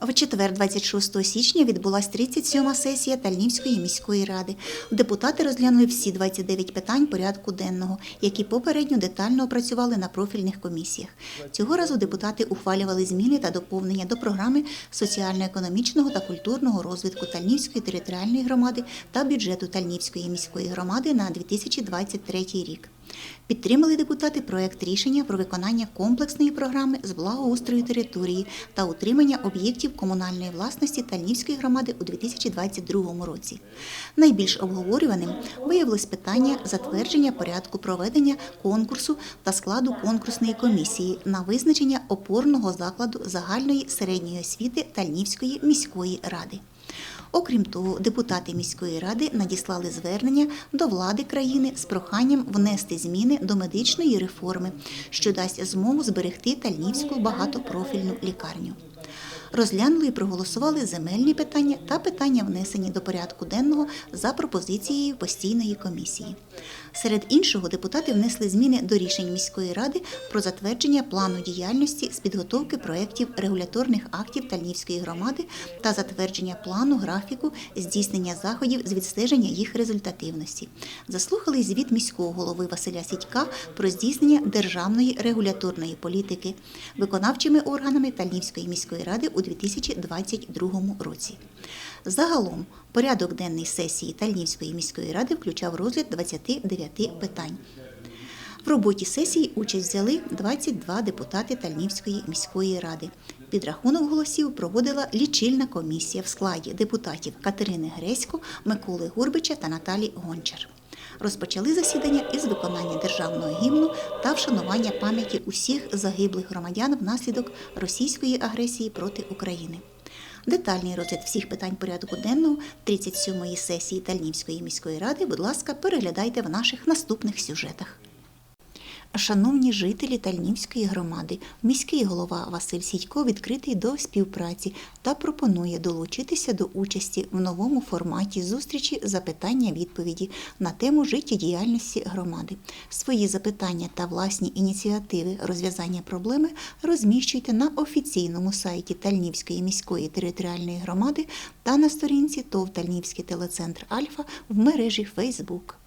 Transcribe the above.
В четвер, 26 січня, відбулась 37-ма сесія Тальнівської міської ради. Депутати розглянули всі 29 питань порядку денного, які попередньо детально опрацювали на профільних комісіях. Цього разу депутати ухвалювали зміни та доповнення до програми соціально-економічного та культурного розвитку Тальнівської територіальної громади та бюджету Тальнівської міської громади на 2023 рік. Підтримали депутати проект рішення про виконання комплексної програми з благоустрою території та утримання об'єктів комунальної власності Тальнівської громади у 2022 році. Найбільш обговорюваним виявилось питання затвердження порядку проведення конкурсу та складу конкурсної комісії на визначення опорного закладу загальної середньої освіти Тальнівської міської ради. Окрім того, депутати міської ради надіслали звернення до влади країни з проханням внести зміни до медичної реформи, що дасть змогу зберегти Тальнівську багатопрофільну лікарню. Розглянули і проголосували земельні питання та питання, внесені до порядку денного за пропозицією постійної комісії. Серед іншого, депутати внесли зміни до рішень міської ради про затвердження плану діяльності з підготовки проєктів регуляторних актів Тальнівської громади та затвердження плану графіку здійснення заходів з відстеження їх результативності. Заслухали звіт міського голови Василя Сідька про здійснення державної регуляторної політики виконавчими органами Тальнівської міської ради у 2022 році. Загалом порядок денний сесії Тальнівської міської ради включав розгляд 29 питань. В роботі сесії участь взяли 22 депутати Тальнівської міської ради. Підрахунок голосів проводила лічильна комісія в складі депутатів Катерини Гресько, Миколи Гурбича та Наталі Гончар. Розпочали засідання із виконання державного гімну та вшанування пам'яті усіх загиблих громадян внаслідок російської агресії проти України. Детальний розгляд всіх питань порядку денного 37-ї сесії Тальнівської міської ради, будь ласка, переглядайте в наших наступних сюжетах. Шановні жителі Тальнівської громади, міський голова Василь Сідько відкритий до співпраці та пропонує долучитися до участі в новому форматі зустрічі запитання-відповіді на тему життєдіяльності громади. Свої запитання та власні ініціативи розв'язання проблеми розміщуйте на офіційному сайті Тальнівської міської територіальної громади та на сторінці ТОВ Тальнівський телецентр Альфа в мережі Фейсбук.